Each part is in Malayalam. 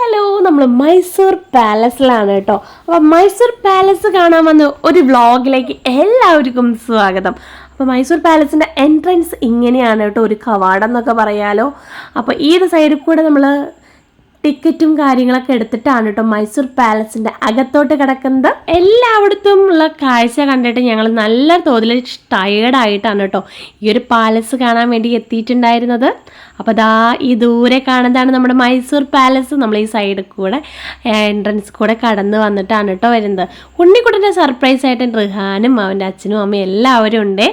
ഹലോ നമ്മൾ മൈസൂർ പാലസിലാണ് കേട്ടോ. അപ്പോൾ മൈസൂർ പാലസ് കാണാൻ വന്ന ഒരു വ്ളോഗിലേക്ക് എല്ലാവർക്കും സ്വാഗതം. അപ്പോൾ മൈസൂർ പാലസിന്റെ എൻട്രൻസ് ഇങ്ങനെയാണ് കേട്ടോ ഒരു കവാടം എന്നൊക്കെ പറയാലോ. അപ്പോൾ ഈ ഒരു സൈഡിൽ കൂടെ നമ്മൾ ടിക്കറ്റും കാര്യങ്ങളൊക്കെ എടുത്തിട്ടാണ് കേട്ടോ മൈസൂർ പാലസിന്റെ അകത്തോട്ട് കിടക്കുന്നത്. എല്ലായിടത്തും ഉള്ള കാഴ്ച കണ്ടിട്ട് ഞങ്ങൾ നല്ല തോതിൽ ടയേർഡായിട്ടാണ് കേട്ടോ ഈ ഒരു പാലസ് കാണാൻ വേണ്ടി എത്തിയിട്ടുണ്ടായിരുന്നത്. അപ്പോൾ ദാ ഈ ദൂരെ കാണുന്നതാണ് നമ്മുടെ മൈസൂർ പാലസ്. നമ്മൾ ഈ സൈഡിൽ കൂടെ എൻട്രൻസ് കൂടെ കടന്ന് വന്നിട്ടാണ് കേട്ടോ വരുന്നത്. ഉണ്ണിക്കുട്ടന്റെ സർപ്രൈസ് ആയിട്ട് റിഹാനും അവന്റെ അച്ഛനും അമ്മയും എല്ലാവരും ഉണ്ട്.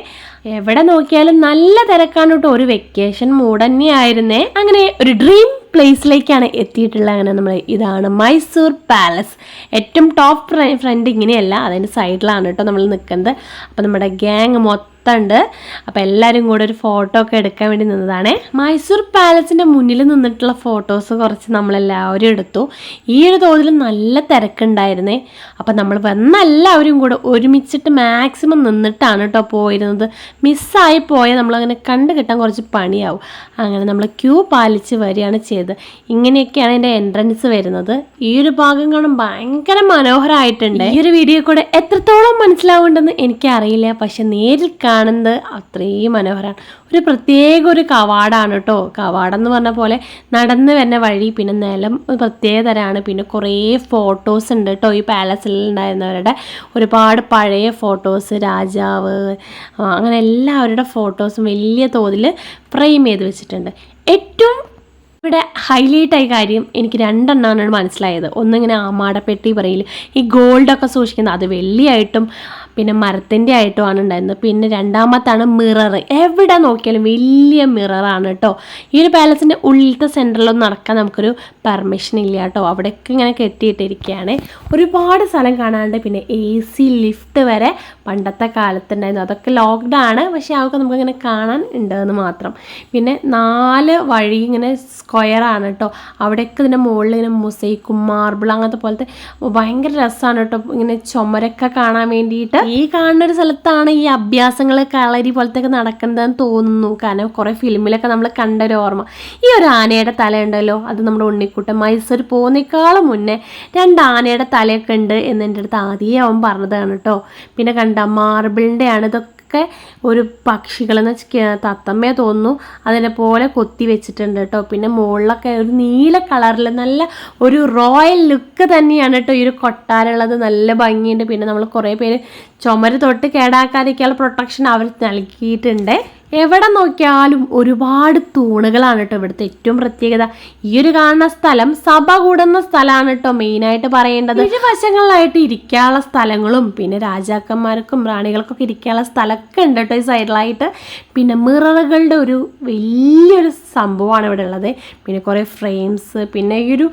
എവിടെ നോക്കിയാലും നല്ല തിരക്കാണ് കേട്ടോ ഒരു വെക്കേഷൻ മൂഡ് തന്നെയായിരുന്നേ. അങ്ങനെ ഒരു ഡ്രീം പ്ലേസിലേക്കാണ് എത്തിയിട്ടുള്ളത്. അങ്ങനെ നമ്മൾ ഇതാണ് മൈസൂർ പാലസ്. ഏറ്റവും ടോപ്പ് ഫ്രണ്ട് ഇങ്ങനെയല്ല അതിന്റെ സൈഡിലാണ് കേട്ടോ നമ്മൾ നിൽക്കുന്നത് അപ്പോൾ നമ്മുടെ ഗ്യാങ് മൊത്തം ഉണ്ട് അപ്പോൾ എല്ലാവരും കൂടെ ഒരു ഫോട്ടോ ഒക്കെ എടുക്കാൻ വേണ്ടി നിന്നതാണ്. മൈസൂർ പാലസിന്റെ മുന്നിൽ നിന്നിട്ടുള്ള ഫോട്ടോസ് കുറച്ച് നമ്മളെല്ലാവരും എടുത്തു. ഈ ഒരു തോതിൽ നല്ല തിരക്കുണ്ടായിരുന്നേ. അപ്പോൾ നമ്മൾ വന്ന എല്ലാവരും കൂടെ ഒരുമിച്ചിട്ട് മാക്സിമം നിന്നിട്ടാണ് കേട്ടോ പോയിരുന്നത്. മിസ്സായി പോയാൽ നമ്മളങ്ങനെ കണ്ടു കിട്ടാൻ കുറച്ച് പണിയാവും. അങ്ങനെ നമ്മൾ ക്യൂ പാലിച്ച് വരികയാണ് ചെയ്തത്. ഇങ്ങനെയൊക്കെയാണ് എന്റെ എൻട്രൻസ് വരുന്നത്. ഈ ഒരു ഭാഗം കാണും ഭയങ്കര മനോഹരമായിട്ടുണ്ട്. ഈ ഒരു വീഡിയോ കൂടെ എത്രത്തോളം മനസ്സിലാവുണ്ടെന്ന് എനിക്കറിയില്ല. പക്ഷെ നേരിൽ കാണുന്നത് അത്രയും മനോഹരമാണ് ഒരു പ്രത്യേക ഒരു കവാടാണ് കേട്ടോ. കവാടം എന്ന് പറഞ്ഞ പോലെ നടന്ന് വരുന്ന വഴി പിന്നെ നിലം ഒരു പ്രത്യേക തരമാണ് പിന്നെ കുറേ ഫോട്ടോസ് ഉണ്ട് കേട്ടോ. ഈ പാലസിൽ ഉണ്ടായിരുന്നവരുടെ ഒരുപാട് പഴയ ഫോട്ടോസ് രാജാവ് അങ്ങനെ എല്ലാവരുടെ ഫോട്ടോസും വലിയ തോതിൽ ഫ്രെയിം ചെയ്ത് വെച്ചിട്ടുണ്ട്. ഏറ്റവും ഇവിടെ ഹൈലൈറ്റ് കാര്യം എനിക്ക് രണ്ടെണ്ണമാണ് മനസ്സിലായത്. ഒന്നിങ്ങനെ ആമാടപ്പെട്ടി പറയില്ല ഈ ഗോൾഡൊക്കെ സൂക്ഷിക്കുന്നത്. അത് വെള്ളിയായിട്ടും പിന്നെ മരത്തിന്റെ ആയിട്ടുമാണ് ഉണ്ടായിരുന്നത്. പിന്നെ രണ്ടാമത്താണ് മിറർ എവിടെ നോക്കിയാലും വലിയ മിററാണ് കേട്ടോ ഈ ഒരു പാലസിന്റെ ഉള്ളിലത്തെ സെന്ററിലൊന്നും നടക്കാൻ നമുക്കൊരു പെർമിഷൻ ഇല്ല കേട്ടോ അവിടെയൊക്കെ ഇങ്ങനെ കെട്ടിയിട്ടിരിക്കുകയാണ്. ഒരുപാട് സ്ഥലം കാണാണ്ട് പിന്നെ എ സി ലിഫ്റ്റ് വരെ പണ്ടത്തെ കാലത്തുണ്ടായിരുന്നു. അതൊക്കെ ലോക്ക്ഡ് ആണ്. പക്ഷേ അതൊക്കെ നമുക്കിങ്ങനെ കാണാൻ ഉണ്ടെന്ന് മാത്രം. പിന്നെ നാല് വഴി ഇങ്ങനെ സ്ക്വയറാണ് കേട്ടോ അവിടെയൊക്കെ ഇതിന്റെ മുകളിൽ ഇങ്ങനെ മൊസൈക്കും മാർബിൾ അങ്ങനത്തെ പോലത്തെ ഭയങ്കര രസമാണ് കേട്ടോ ഇങ്ങനെ ചുമരൊക്കെ കാണാൻ വേണ്ടിയിട്ട്. ഈ കാണുന്ന ഒരു സ്ഥലത്താണ് ഈ അഭ്യാസങ്ങൾ കളരി പോലത്തെ ഒക്കെ നടക്കുന്നതെന്ന് തോന്നുന്നു. കാരണം കുറേ ഫിലിമിലൊക്കെ നമ്മൾ കണ്ട ഒരു ഓർമ്മ. ഈ ഒരു ആനയുടെ തല ഉണ്ടല്ലോ അത് നമ്മുടെ ഉണ്ണിക്കുട്ടൻ മൈസൂർ പോകുന്നേക്കാളും മുന്നേ രണ്ട് ആനയുടെ തലയൊക്കെ ഉണ്ട് എന്ന് എന്റെ അടുത്ത് ആദ്യമേ അവൻ പറഞ്ഞതാണ് കേട്ടോ. പിന്നെ കണ്ട മാർബിളിന്റെ ആണ് ഇതൊക്കെ ഒക്കെ ഒരു പക്ഷികളെന്ന് തത്തമ്മയെ തോന്നുന്നു. അതിനെ പോലെ കൊത്തി വെച്ചിട്ടുണ്ട് കേട്ടോ. പിന്നെ മുകളിലൊക്കെ ഒരു നീല കളറിൽ നല്ല ഒരു റോയൽ ലുക്ക് തന്നെയാണ് കേട്ടോ ഈ ഒരു കൊട്ടാരുള്ളത് നല്ല ഭംഗിയുണ്ട്. പിന്നെ നമ്മൾ കുറേ പേര് ചുമര് തൊട്ട് കേടാക്കാതിരിക്കാനുള്ള പ്രൊട്ടക്ഷൻ അവർ നൽകിയിട്ടുണ്ട്. എവിടെ നോക്കിയാലും ഒരുപാട് തൂണുകളാണ് കേട്ടോ ഇവിടുത്തെ ഏറ്റവും പ്രത്യേകത. ഈ ഒരു കാണുന്ന സ്ഥലം സഭ കൂടുന്ന സ്ഥലമാണ് കേട്ടോ മെയിനായിട്ട് പറയേണ്ടത്. ഇരുവശങ്ങളിലായിട്ട് ഇരിക്കാനുള്ള സ്ഥലങ്ങളും പിന്നെ രാജാക്കന്മാർക്കും റാണികൾക്കൊക്കെ ഇരിക്കാനുള്ള സ്ഥലമൊക്കെ ഉണ്ട് കേട്ടോ ഈ സൈഡിലായിട്ട്. പിന്നെ മിററുകളുടെ ഒരു വലിയൊരു സംഭവമാണ് ഇവിടെ ഉള്ളത്. പിന്നെ കുറേ ഫ്രെയിംസ് പിന്നെ ഈ ഒരു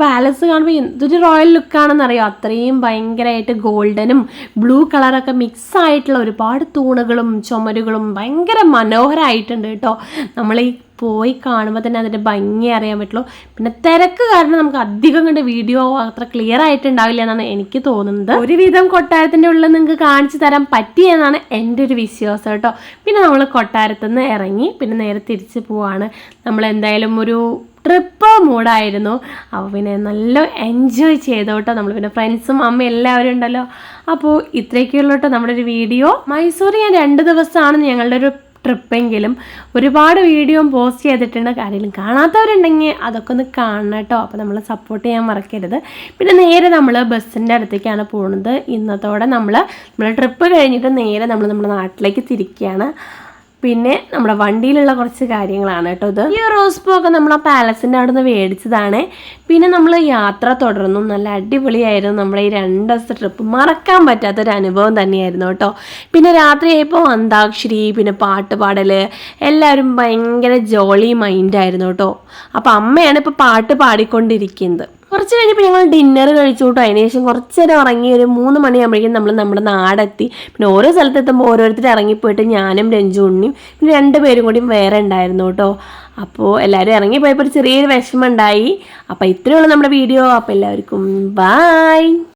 പാലസ് കാണുമ്പോൾ എന്തൊരു റോയൽ ലുക്കാണെന്ന് അറിയാം അത്രയും ഭയങ്കരമായിട്ട് ഗോൾഡനും ബ്ലൂ കളറൊക്കെ മിക്സ് ആയിട്ടുള്ള ഒരുപാട് തൂണുകളും ചുമരുകളും ഭയങ്കര മനോഹരമായിട്ടുണ്ട് കേട്ടോ. നമ്മൾ ഈ പോയി കാണുമ്പോൾ തന്നെ അതിന്റെ ഭംഗി അറിയാൻ പറ്റുള്ളൂ. പിന്നെ തിരക്ക് കാരണം നമുക്ക് അധികം കണ്ട് വീഡിയോ അത്ര ക്ലിയർ ആയിട്ടുണ്ടാവില്ല എന്നാണ് എനിക്ക് തോന്നുന്നത്. ഒരുവിധം കൊട്ടാരത്തിന്റെ ഉള്ളിൽ നിങ്ങൾക്ക് കാണിച്ചു തരാൻ പറ്റിയെന്നാണ് എന്റെ ഒരു വിശ്വാസം കേട്ടോ. പിന്നെ നമ്മൾ കൊട്ടാരത്തുനിന്ന് ഇറങ്ങി പിന്നെ നേരെ തിരിച്ച് പോവാണ്. നമ്മൾ എന്തായാലും ഒരു ട്രിപ്പ് മൂഡായിരുന്നു അപ്പോൾ പിന്നെ നല്ല എൻജോയ് ചെയ്തോട്ടോ നമ്മൾ പിന്നെ ഫ്രണ്ട്സും അമ്മ എല്ലാവരും ഉണ്ടല്ലോ. അപ്പോൾ ഇത്രയൊക്കെയുള്ളൂ കേട്ടോ നമ്മുടെ ഒരു വീഡിയോ. മൈസൂർ ഞാൻ രണ്ട് ദിവസമാണ് ഞങ്ങളുടെ ഒരു ട്രിപ്പെങ്കിലും ഒരുപാട് വീഡിയോ പോസ്റ്റ് ചെയ്തിട്ടുണ്ട്. കാര്യം കാണാത്തവരുണ്ടെങ്കിൽ അതൊക്കെ ഒന്ന് കാണണം കേട്ടോ അപ്പോൾ നമ്മൾ സപ്പോർട്ട് ചെയ്യാൻ മറക്കരുത്. പിന്നെ നേരെ നമ്മൾ ബസ്സിന്റെ അടുത്തേക്കാണ് പോകുന്നത് ഇന്നത്തോടെ നമ്മൾ നമ്മൾ ട്രിപ്പ് കഴിഞ്ഞിട്ട് നേരെ നമ്മൾ നമ്മുടെ നാട്ടിലേക്ക് തിരിക്കുകയാണ് പിന്നെ നമ്മുടെ വണ്ടിയിലുള്ള കുറച്ച് കാര്യങ്ങളാണ് കേട്ടോ ഇത്. ഈ റോസ് പൂ ഒക്കെ നമ്മൾ ആ പാലസിന്റെ അവിടെ നിന്ന് മേടിച്ചതാണ്. പിന്നെ നമ്മൾ യാത്ര തുടർന്നു. നല്ല അടിപൊളിയായിരുന്നു നമ്മുടെ ഈ രണ്ട് ദിവസത്തെ ട്രിപ്പ് മറക്കാൻ പറ്റാത്തൊരു അനുഭവം തന്നെയായിരുന്നു കേട്ടോ. പിന്നെ രാത്രിയായപ്പോൾ അന്താക്ഷരി പിന്നെ പാട്ട് പാടൽ എല്ലാവരും ഭയങ്കര ജോളി മൈൻഡായിരുന്നു കേട്ടോ. അപ്പോൾ അമ്മയാണ് ഇപ്പോൾ പാട്ട് പാടിക്കൊണ്ടിരിക്കുന്നത്. കുറച്ച് കഴിഞ്ഞപ്പോൾ ഞങ്ങൾ ഡിന്നർ കഴിച്ചു കേട്ടോ കുറച്ചേരം ശേഷം കുറച്ച് നേരം ഇറങ്ങി ഒരു മൂന്ന് മണിയാകുമ്പോഴേക്കും നമ്മൾ നമ്മുടെ നാടെത്തി. പിന്നെ ഓരോ സ്ഥലത്തെത്തുമ്പോൾ ഓരോരുത്തർ ഇറങ്ങിപ്പോയിട്ട് ഞാനും രഞ്ജു ഉണ്ണിയും പിന്നെ രണ്ട് പേരും കൂടി വേറെ ഉണ്ടായിരുന്നു കേട്ടോ അപ്പോൾ എല്ലാവരും ഇറങ്ങിപ്പോയപ്പോൾ ഒരു ചെറിയൊരു വിഷമം ഉണ്ടായി. അപ്പോൾ ഇത്രയേ ഉള്ളൂ നമ്മുടെ വീഡിയോ. അപ്പോൾ എല്ലാവർക്കും ബായ്